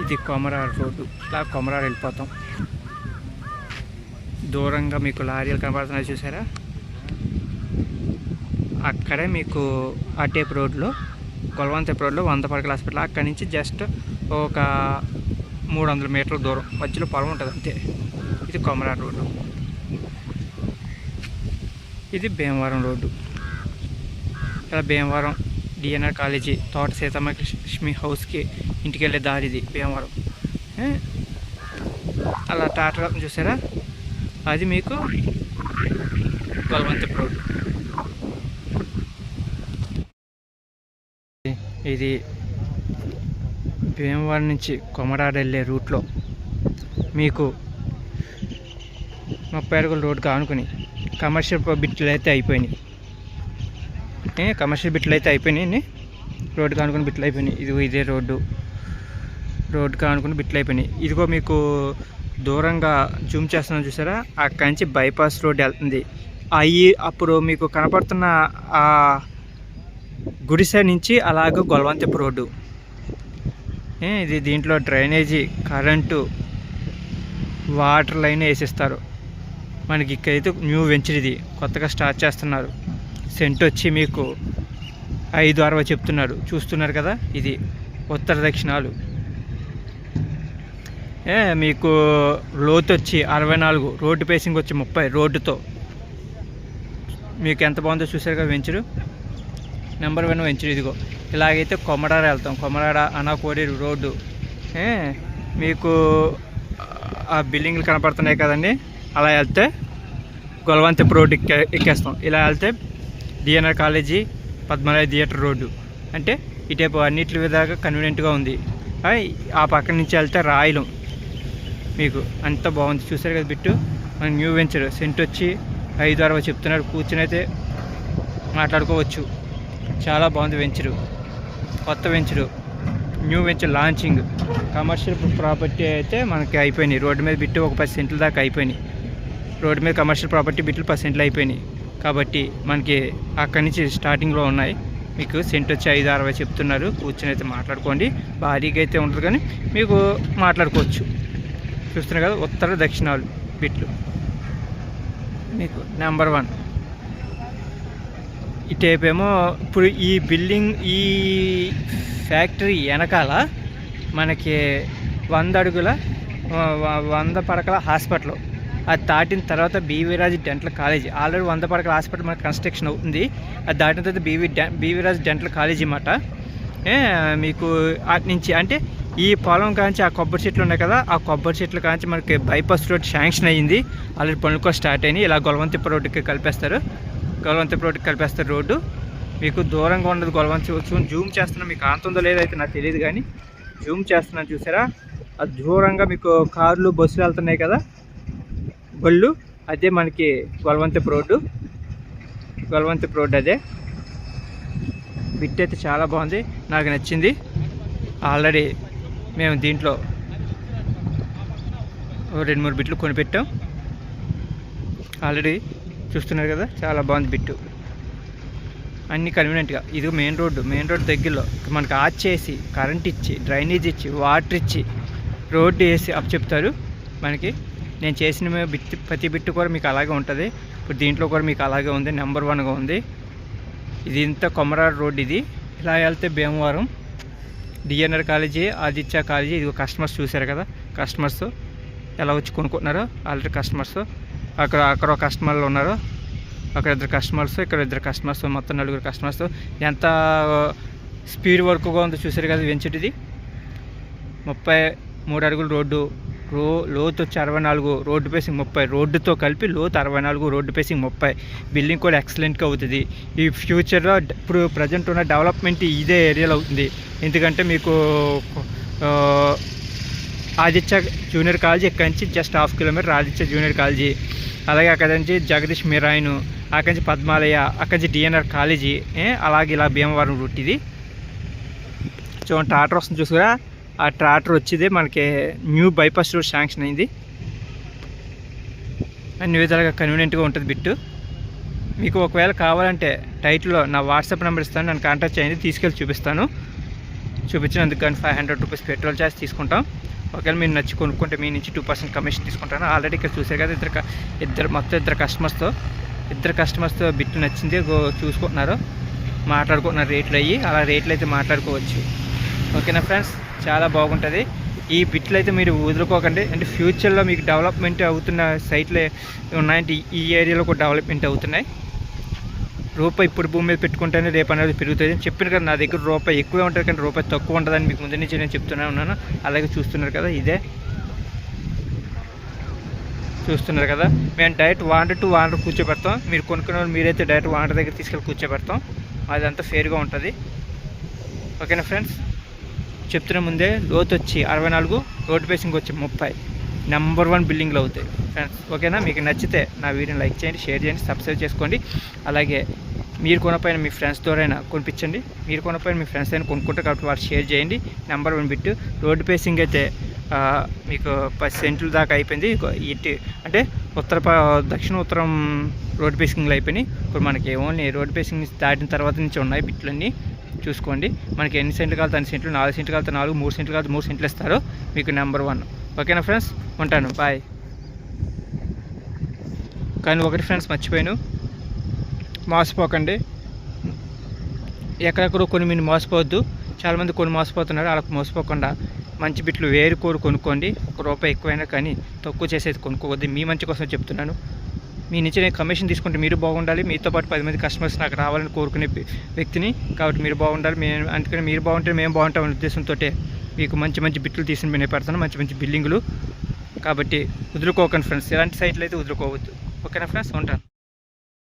ఇది కొమరారు రోడ్డు. ఇలా కొమరారు వెళ్ళిపోతాం. దూరంగా మీకు లారీలు కనబడుతున్నాయి చూసారా? అక్కడే మీకు అటేపు రోడ్లో కొలవంతేపు రోడ్లో వంద పడకల హాస్పిటల్. అక్కడి నుంచి జస్ట్ ఒక మూడు వందల మీటర్ల దూరం. మధ్యలో పొలం ఉంటుంది అంతే. ఇది కొమరారు రోడ్డు. ఇది భీమవరం రోడ్డు. ఇలా భీమవరం డిఎన్ఆర్ కాలేజీ తోట సీతమ్మ లక్ష్మి హౌస్కి ఇంటికి వెళ్ళే దారిది భీమవరం. అలా టాటా చూసారా? అది మీకు బలవంతపు రోడ్డు. ఇది భీమవరం నుంచి కొమరాడు వెళ్ళే రూట్లో మీకు ముప్పై అడుగుల రోడ్డు కానుకొని కమర్షియల్ బిట్లు అయితే అయిపోయినాయి. ఏ కమర్షియల్ బిట్లు అయితే అయిపోయినాయి రోడ్డు కానుకుని బిట్లు అయిపోయినాయి. ఇదిగో ఇదే రోడ్డు. రోడ్డు కానుకుని బిట్లు అయిపోయినాయి. ఇదిగో మీకు దూరంగా జూమ్ చేస్తున్నాం చూసారా? అక్కడి నుంచి బైపాస్ రోడ్ వెళ్తుంది. అవి అప్పుడు మీకు కనపడుతున్న ఆ గుడిసె నుంచి అలాగ గొలవంతపు రోడ్డు. ఇది దీంట్లో డ్రైనేజీ కరెంటు వాటర్ లైన్ వేసిస్తారు. మనకి ఇక్కడైతే న్యూ వెంచర్ ఇది. కొత్తగా స్టార్ట్ చేస్తున్నారు. సెంట్ వచ్చి మీకు ఐదు అరవై చెప్తున్నారు చూస్తున్నారు కదా? ఇది ఉత్తర దక్షిణాలు. మీకు లోతు వచ్చి అరవై నాలుగు రోడ్డు పేసింగ్ వచ్చి ముప్పై రోడ్డుతో. మీకు ఎంత బాగుందో చూసారుగా కదా వెంచరు? నెంబర్ వన్ వెంచరు ఇదిగో. ఇలాగైతే కొమరాడ వెళ్తాం. కొమరాడ అనాకోడేరు రోడ్డు. మీకు ఆ బిల్డింగ్లు కనపడుతున్నాయి కదండి? అలా వెళ్తే గొలవంతపు రోడ్డు ఎక్కే ఎక్కేస్తాం. ఇలా వెళ్తే DNR college Padmaraya theatre road. అంటే ఇటేపు అన్నిటి విధాలుగా కన్వీనియంట్గా ఉంది. ఆ, ఆ పక్క నుంచి వెళ్తే రాయలం. మీకు అంత బాగుంది. చూసారు కదా బిట్టు? మన న్యూ వెంచర్ సెంట్ వచ్చి ఐదు అరవై చెప్తున్నారు. కూర్చుని అయితే మాట్లాడుకోవచ్చు. చాలా బాగుంది వెంచరు. కొత్త venture. New venture launching. Commercial property అయితే మనకి అయిపోయినాయి. రోడ్డు మీద బిట్టు ఒక పది సెంట్ల దాకా అయిపోయినాయి. రోడ్డు మీద కమర్షియల్ ప్రాపర్టీ బిట్లు పది సెంట్లు అయిపోయినాయి. కాబట్టి మనకి అక్కడి నుంచి స్టార్టింగ్లో ఉన్నాయి. మీకు సెంట్ వచ్చి ఐదు అరవై చెప్తున్నారు. కూర్చొని అయితే మాట్లాడుకోండి. భారీగా అయితే ఉంటుంది కానీ మీకు మాట్లాడుకోవచ్చు. చూస్తున్నారు కదా ఉత్తర దక్షిణాలు బిట్లు. మీకు నెంబర్ వన్. ఇటేపేమో ఇప్పుడు ఈ బిల్డింగ్ ఈ ఫ్యాక్టరీ వెనకాల మనకి వంద అడుగుల వ- వంద పడకల హాస్పిటల్. అది దాటిన తర్వాత బీవీరాజ్ డెంటల్ కాలేజీ. ఆల్రెడీ వంద పడకల హాస్పిటల్ మనకి కన్స్ట్రక్షన్ అవుతుంది అది దాటిన తర్వాత బీవీ డె బీవీరాజ్ డెంటల్ కాలేజీ అన్నమాట. మీకు అటు నుంచి అంటే ఈ పొలం కాంచి ఆ కొబ్బరి చెట్లు ఉన్నాయి కదా ఆ కొబ్బరి చెట్లు కాంచి మనకి బైపాస్ రోడ్ శాంక్షన్ అయ్యింది. ఆల్రెడీ పనులు కూడా స్టార్ట్ అయినాయి. ఇలా గొలవంతిప్ప రోడ్డుకి కలిపేస్తారు. గొలవంతిప్ప రోడ్డుకి కలిపేస్తారు రోడ్డు. మీకు దూరంగా ఉండదు గొలవంతి జూమ్ చేస్తున్నా మీకు కాంతుందో లేదో అయితే నాకు తెలియదు కానీ జూమ్ చేస్తున్నాను చూసారా? అది దూరంగా మీకు కార్లు బస్సులు వెళ్తున్నాయి కదా. బళ్ళు అదే మనకి గొలవంతిప్ప రోడ్డు. గొలవంతిప్ప రోడ్డు అదే. బిట్ అయితే చాలా బాగుంది నాకు నచ్చింది. ఆల్రెడీ మేము దీంట్లో రెండు మూడు బిట్లు కొనిపెట్టాం. ఆల్రెడీ చూస్తున్నారు కదా చాలా బాగుంది బిట్టు. అన్ని కన్వీనియంట్గా ఇది మెయిన్ రోడ్డు మెయిన్ రోడ్ దగ్గరలో మనకి ఆచ్ చేసి కరెంట్ ఇచ్చి డ్రైనేజ్ ఇచ్చి వాటర్ ఇచ్చి రోడ్డు వేసి అప్ చెప్తారు. మనకి నేను చేసిన బిట్ ప్రతి బిట్టు కూడా మీకు అలాగే ఉంటుంది. ఇప్పుడు దీంట్లో కూడా మీకు అలాగే ఉంది. నెంబర్ వన్గా ఉంది. ఇది ఇంత కొమరాడు రోడ్ ఇది. ఇలా వెళ్తే Bhimavaram DNR college Aditya college ఇది కస్టమర్స్ చూశారు కదా? కస్టమర్స్ ఎలా వచ్చి కొనుక్కుంటున్నారో ఆల్రెడీ కస్టమర్స్ అక్కడ అక్కడ కస్టమర్లు ఉన్నారు. అక్కడ ఇద్దరు కస్టమర్స్ ఇక్కడ ఇద్దరు కస్టమర్స్ మొత్తం నలుగురు కస్టమర్స్ ఎంత uh, స్పీడ్ వర్క్గా ఉందో చూశారు కదా వెంచటిది ముప్పై మూడు అడుగుల రోడ్డు. రో లోతు వచ్చి అరవై నాలుగు రోడ్డు పేసింగ్ ముప్పై రోడ్డుతో కలిపి లోతు అరవై నాలుగు రోడ్డు పేసింగ్ ముప్పై. బిల్డింగ్ కూడా ఎక్సలెంట్గా అవుతుంది. ఈ ఫ్యూచర్లో ఇప్పుడు ప్రజెంట్ ఉన్న డెవలప్మెంట్ ఇదే ఏరియాలో అవుతుంది ఎందుకంటే మీకు ఆదిత్య జూనియర్ కాలేజీ ఇక్కడి నుంచి just half kilometre Aditya junior college. అలాగే అక్కడ నుంచి జగదీష్ మిరాయిను అక్కడి నుంచి పద్మాలయ అక్కడి నుంచి డిఎన్ఆర్ కాలేజీ అలాగే ఇలా భీమవరం రూట్ ఇది. చూడండి ట్రాక్టర్ వస్తుంది చూసుకురా. ఆ ట్రాక్టర్ వచ్చేది. మనకి న్యూ బైపాస్ రోడ్ శాంక్షన్ అయింది. అన్ని విధాలుగా కన్వీనియంట్గా ఉంటుంది బిట్టు. మీకు ఒకవేళ కావాలంటే టైట్లో నా వాట్సాప్ నెంబర్ ఇస్తాను. నన్ను కాంటాక్ట్ చేయండి. తీసుకెళ్ళి చూపిస్తాను. చూపించినందుకు కానీ five hundred rupees petrol charge తీసుకుంటాం. ఒకవేళ మీరు నచ్చి కొనుక్కుంటే మీ నుంచి టూ పర్సెంట్ కమిషన్ తీసుకుంటాను. ఆల్రెడీ ఇక్కడ చూసారు కదా ఇద్దరు ఇద్దరు మొత్తం ఇద్దరు కస్టమర్స్తో ఇద్దరు కస్టమర్స్తో బిట్టు నచ్చింది. చూసుకుంటున్నారు. మాట్లాడుకుంటున్నారు. రేట్లు అయ్యి అలా రేట్లు అయితే మాట్లాడుకోవచ్చు. ఓకేనా ఫ్రెండ్స్ చాలా బాగుంటుంది. ఈ బిట్లు అయితే మీరు వదులుకోకండి. అంటే ఫ్యూచర్లో మీకు డెవలప్మెంట్ అవుతున్న సైట్లు ఉన్నాయంటే ఈ- ఏరియాలో కూడా డెవలప్మెంట్ అవుతున్నాయి. రూపాయి ఇప్పుడు భూమి మీద పెట్టుకుంటేనే రేపు అనేది పెరుగుతుంది. అని చెప్పిన కదా నా దగ్గర రూపాయి ఎక్కువే ఉంటుంది కానీ రూపాయి తక్కువ ఉంటుందని మీకు ముందు నుంచి నేను చెప్తూనే ఉన్నాను. అలాగే చూస్తున్నారు కదా ఇదే. చూస్తున్నారు కదా మేము డైరెక్ట్ వాటర్ టు వాటర్ కూర్చోబెడతాం. మీరు కొనుక్కునే వాళ్ళు మీరైతే డైరెక్ట్ వాటర్ దగ్గర తీసుకెళ్ళి కూర్చోబెడతాం. అదంతా ఫేర్గా ఉంటుంది. ఓకేనా ఫ్రెండ్స్? చెప్తున్న ముందే లోతు వచ్చి అరవై నాలుగు రోడ్ పేసింగ్ వచ్చి ముప్పై. నెంబర్ వన్ బిల్డింగ్లు అవుతాయి. ఫ్రెండ్స్ ఓకేనా? మీకు నచ్చితే నా వీడియోని లైక్ చేయండి షేర్ చేయండి సబ్స్క్రైబ్ చేసుకోండి. అలాగే మీరు కొనపైన మీ ఫ్రెండ్స్ ద్వారైనా కొనిపించండి. మీరు కొనపైన మీ ఫ్రెండ్స్ అయినా కొనుక్కుంటారు కాబట్టి వాళ్ళు షేర్ చేయండి. Number one bit road facing అయితే మీకు పది సెంట్లు దాకా అయిపోయింది. ఇటు అంటే ఉత్తర దక్షిణ ఉత్తరం రోడ్ పేసింగ్లు అయిపోయినాయి. ఇప్పుడు మనకి ఓన్లీ రోడ్ బేసింగ్ దాటిన తర్వాత నుంచి ఉన్నాయి బిట్లన్నీ. చూసుకోండి. మనకి ఎన్ని సెంట్లు కావాలి అన్ని సెంట్లు నాలుగు సెంట్లు కావాలి నాలుగు మూడు సెంట్లు కావాలి మూడు సెంట్లు ఇస్తారు. మీకు నెంబర్ వన్ ఓకేనా ఫ్రెండ్స్ ఉంటాను. బాయ్ కానీ ఒకటి ఫ్రెండ్స్ మర్చిపోయాను. మోసపోకండి. ఎక్కడెక్కడో కొన్ని మీరు మోసపోవద్దు. చాలామంది కొన్ని మోసపోతున్నారు. వాళ్ళకి మోసపోకుండా మంచి బిట్లు వేరు కోరు కొనుక్కోండి. ఒక రూపాయి ఎక్కువైనా కానీ తక్కువ చేసేది కొనుక్కోవద్దు. మీ మంచి కోసం చెప్తున్నాను. మీ నుంచి నేను కమిషన్ తీసుకుంటే మీరు బాగుండాలి. మీతో పాటు పది మంది కస్టమర్స్ నాకు రావాలని కోరుకునే వ్యక్తిని. కాబట్టి మీరు బాగుండాలి. మేము అందుకని మీరు బాగుంటే మేము బాగుంటామనే ఉద్దేశంతో మీకు మంచి మంచి బిట్లు తీసి నేను పెడతాను. మంచి మంచి బిల్డింగులు. కాబట్టి వదులుకోకండి ఫ్రెండ్స్. ఎలాంటి సైట్లు అయితే వదులుకోవద్దు. ఓకేనా ఫ్రెండ్స్? ఉంటాను.